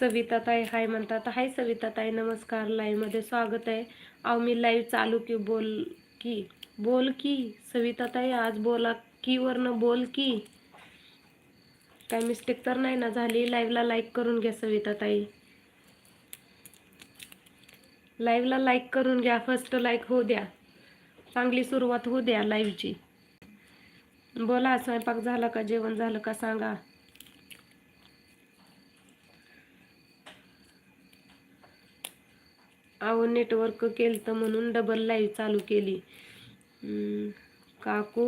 सविताताई हाय म्हणतात. हाय सविताताई नमस्कार. लाईव्हमध्ये स्वागत आहे. अहो मी लाईव्ह चालू की बोल की बोल की? सविताताई आज बोला की वरनं बोल की? काय मिस्टेक तर नाही ना झाली? लाईव्हला लाईक करून घ्या सविताताई. लाईव्हला लाईक करून घ्या. फर्स्ट लाईक होऊ द्या. चांगली सुरुवात होऊ द्या लाईव्हची बोला स्वयंपाक झाला का? जेवण झालं का? सांगा. अहो नेटवर्क केलं तर म्हणून डबल लाईव्ह चालू केली. काकू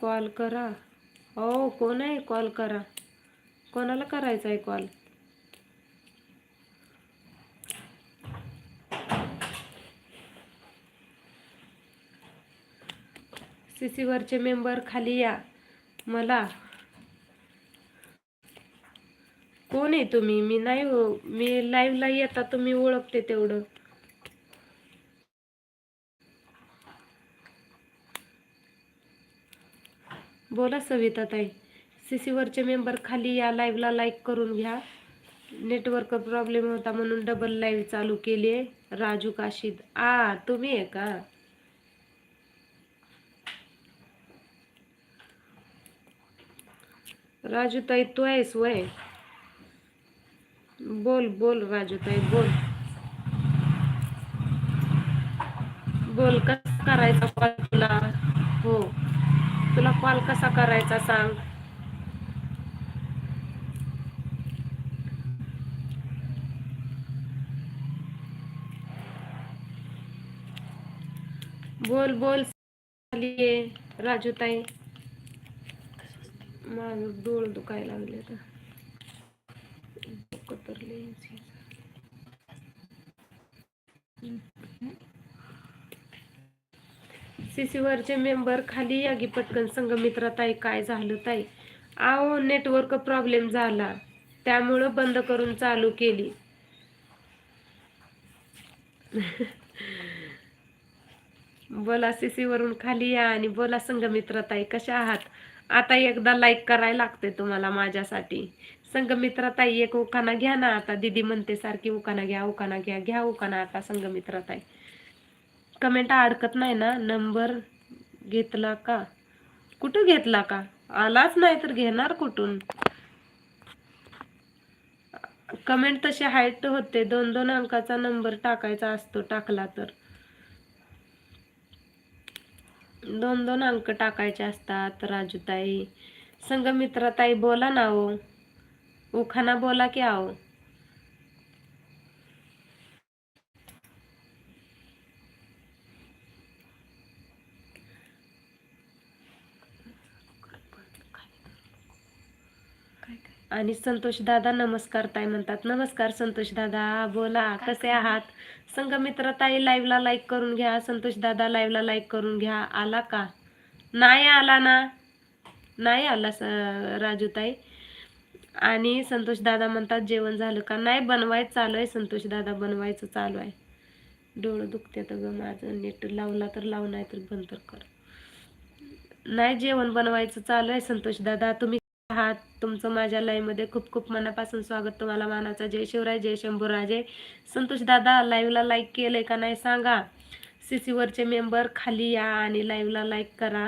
कॉल करा. हो कोण आहे कॉल करा? कोणाला करायचा आहे कॉल सीसीवरचे मेंबर खाली या. मला कोण आहे तुम्ही? मी नाही हो मी लाईव्हला येता तुम्ही ओळखते तेवढं. बोला सविता ताई सीसीवरचे मेंबर खाली या लाईव्हला लाईक करून घ्या. नेटवर्क प्रॉब्लेम होता म्हणून डबल लाईव्ह चालू केली आहे. राजू काशीद. आ तुम्ही आहे का? राजू ताई तू आहेस वय? बोल बोल राजूताई बोल. बोल कसा करायचा कॉल तुला? हो. तुला कॉल कसा करायचा सांग. बोल बोल खाली राजूताई. माझं डोळ दुखायला लागले तर डोकं तर सीसीवरचे मेंबर खाली या की पटकन संगमित्रा ताई काय झालं ताई? आओ नेटवर्क प्रॉब्लेम झाला. त्यामुळं बंद करून चालू केली. बोला सीसीवरून खाली या आणि बोला संगमित्रा ताई कशा आहात? आता एकदा लाईक करायला लागते तुम्हाला माझ्यासाठी. संगमित्रा ताई एक उखाना घ्या ना आता. दीदी म्हणते सारखी उखाना घ्या उखाना घ्या घ्या उखाना आता संगमित्रा ताई कमेंट अडकत नाही ना? नंबर घेतला का? कुठं घेतला का? आलाच नाही तर घेणार कुठून? कमेंट तशी हाईट होते. दोन दोन अंकाचा नंबर टाकायचा असतो टाकला तर. दोन दोन अंक टाकायचे असतात. राजूताई संगमित्राताई बोला ना ओ उखाना बोला की आओ. आणि संतोष दादा नमस्कार ताई म्हणतात. नमस्कार संतोष दादा बोला कसे आहात? संगमित्र ताई लाईव्हला लाईक करून घ्या. संतोष दादा लाईव्हला लाईक करून घ्या. आला का? नाही आला ना? नाही आला स राजू ताई. आणि संतोष दादा म्हणतात जेवण झालं का? नाही बनवायचं चालू आहे. संतोष दादा बनवायचं चालू आहे. डोळं दुखते तर ग माझं. नेट लावला तर लाव नाही तर बंद तर कर. नाही जेवण बनवायचं चालू आहे. संतोष दादा तुम्ही आहात तुमचं माझ्या लाईव्हमध्ये खूप खूप मनापासून स्वागत. तुम्हाला मानाचा जय शिवराय जय शंभूराजे. संतोष दादा लाईव्हला लाईक केलं का नाही सांगा. सीसीवरचे मेंबर खाली या आणि लाईव्हला लाईक करा.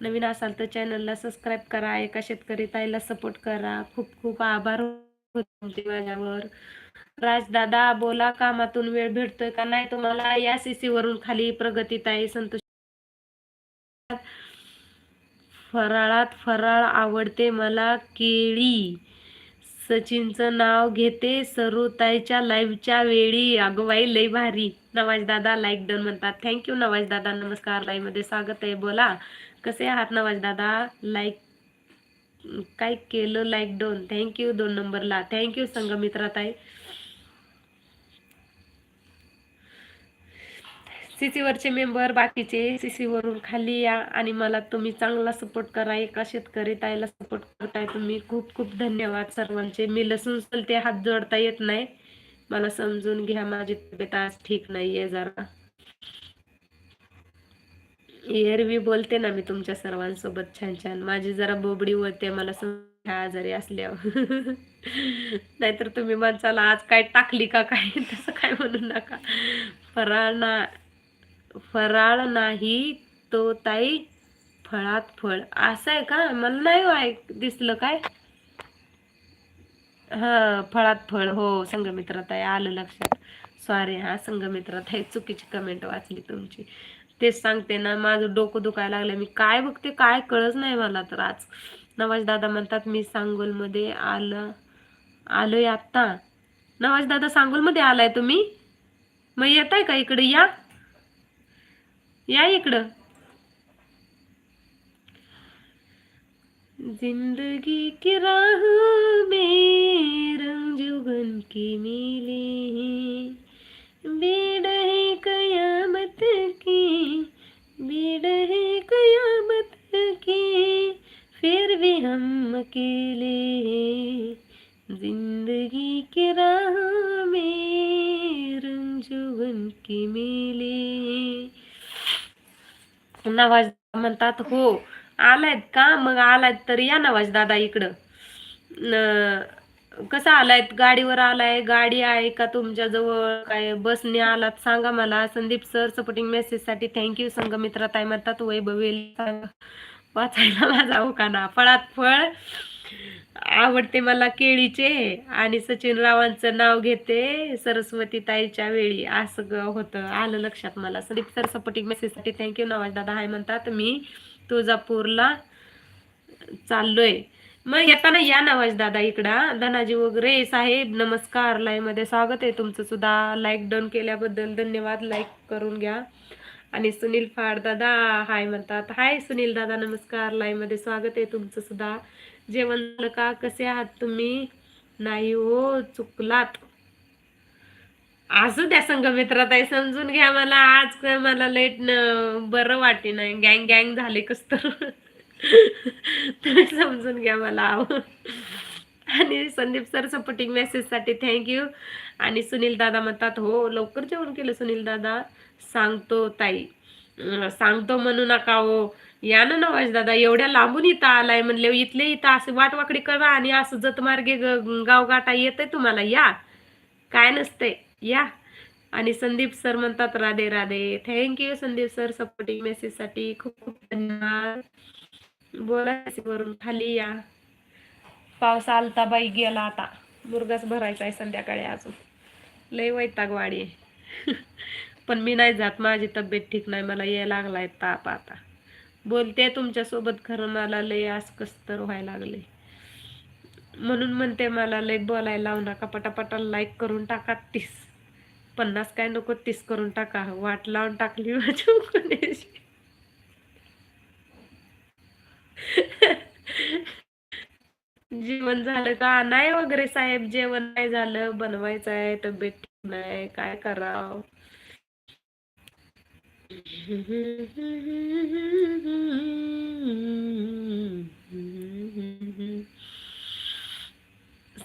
नवीन असाल तर चॅनलला सबस्क्राईब करा. एका शेतकरी ताईला सपोर्ट करा. खूप खूप आभार होते तुमचे माझ्यावर. राजदादा बोला कामातून वेळ भेटतोय का नाही तुम्हाला? या सीसी वरून खाली प्रगती ताई संतोष फराळात फराळ आवडते मला केळी. सचिनचं नाव घेते सरुताईच्या लाईव्हच्या वेळी. अगवाई लई भारी. नवाज दादा लाईक डन म्हणतात. थँक्यू नवाज दादा. नमस्कार. लाईव्हमध्ये स्वागत आहे. बोला. कसे आहात नवाज दादा? लाईक काय केलं? लाईक डोन थँक्यू दोन नंबरला. थँक्यू संगमित्राताई. सीसीवरचे मेंबर बाकीचे सीसी वरून खाली या आणि मला तुम्ही चांगला सपोर्ट करा एका शेतकरी ताईला सपोर्ट करताय तुम्ही. खूप खूप धन्यवाद सर्वांचे. मी लसूण ते हात जोडता येत नाही. मला समजून घ्या माझी तब्येत आज ठीक नाहीये जरा. एरवी बोलते ना मी तुमच्या सर्वांसोबत छान छान. माझी जरा बोबडी होते मला आजारी असल्यावर. नाहीतर तुम्ही माणसाला आज काय टाकली का काय? तसं काय म्हणू नका. फराळ ना फराळ नाही तो ताई फळात फळ. असं आहे का? मला नाही हो ऐक दिसलं काय? हा फळात फळ. हो संगमित्रा ताई आलं लक्षात. सॉरी हा संघमित्रात ताई चुकीची कमेंट वाचली तुमची. तेच सांगते ना माझं डोकं दुखायला लागलं मी काय बघते काय कळच नाही मला तर आज. नवाज दादा म्हणतात मी सांगोलमध्ये आलं आलोय आत्ता. नवाज दादा सांगोलमध्ये आलाय तुम्ही? मग येत आहे का इकडे? या. या इकडं. जिंदगी की राह में रंग जुगन की मिली बीड़ है कयामत की बीड़ है कयामत की फिर भी हम अकेले हैं। जिंदगी की राह में रंग जुगन की मिली नवाज म्हणतात हो आलायत का? मग आलायत तर या नवाज दादा इकडं. कसा कसं आलायत? गाडीवर आलाय? गाडी आहे का तुमच्या जवळ? काय बसने आलात? सांगा मला. संदीप सर सपोर्टिंग मेसेजसाठी थँक्यू संगमित्रा ताई म्हणतात वैभवेल वाचायला माझा उकाना फळात फळ आवडते मला केळीचे आणि सचिन रावांचं नाव घेते सरस्वती ताईच्या वेळी. असं होतं. आलं लक्षात मला. सदीप सर सपोर्टिंग मेसेजसाठी थँक्यू नवाज दादा हाय म्हणतात मी तुळजापूरला चाललोय. मग येताना या नवाज दादा इकडं. धनाजी वगैरे साहेब नमस्कार. लाईव्हमध्ये स्वागत आहे तुमचं सुद्धा. लाईक डन केल्याबद्दल धन्यवाद. लाईक करून घ्या. आणि सुनील फाड दादा हाय म्हणतात. हाय सुनील दादा नमस्कार. लाईव्हमध्ये स्वागत आहे तुमचं सुद्धा. जेवण का कसे आहात तुम्ही? नाही हो चुकलात. असू द्या संघमित्रात आहे समजून घ्या मला आज काय मला लेट बरं वाटे नाही. गँग गँग झाले कस तर तुम्ही समजून घ्या मला अहो. आणि संदीप सर सपोर्टिंग मेसेजसाठी थँक्यू आणि सुनील दादा म्हणतात हो लवकर जेवण केलं सुनील दादा. सांगतो ताई. सांगतो म्हणू नका हो. या ना नवाज दादा एवढ्या लांबून इथं आलाय म्हणले इथले इथं असं वाटवाकडी करा आणि असं जतमार्गे ग- येतंय तुम्हाला या. काय नसतंय या. आणि संदीप सर म्हणतात Radhe Radhe. Thank you Sandeep sir supporting मेसेजसाठी. खूप खूप धन्यवाद. बोला वरून खाली या. पाऊस आलता बाई गेला आता. मुर्गाच भरायचा आहे संध्याकाळी अजून. लय वैताग वाडी पण मी नाही जात माझी तब्येत ठीक नाही मला यायला लागलाय ताप आता. बोलते तुमच्यासोबत खरं मला लय आज कस तर व्हायला लागले म्हणून म्हणते मला लय बोलायला लावू नका पटापटा लाईक करून टाका तीस. पन्नास काय नको तीस करून टाका. वाट लावून टाकली माझ्या कोणाशी. जेवण झालं का? नाही वगैरे साहेब जेवण नाही झालं बनवायचं आहे तब्येत नाही काय करावं?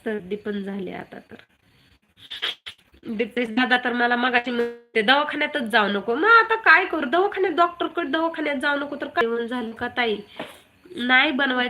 सर्दी पण झाली आता तर. दादा तर मला मगाशी म्हणते दवाखान्यातच जाऊ नको. मग आता काय करू? दवाखान्यात डॉक्टरकडे दवाखान्यात जाऊ नको तर काय? झालं का ताई? नाही बनवायचं.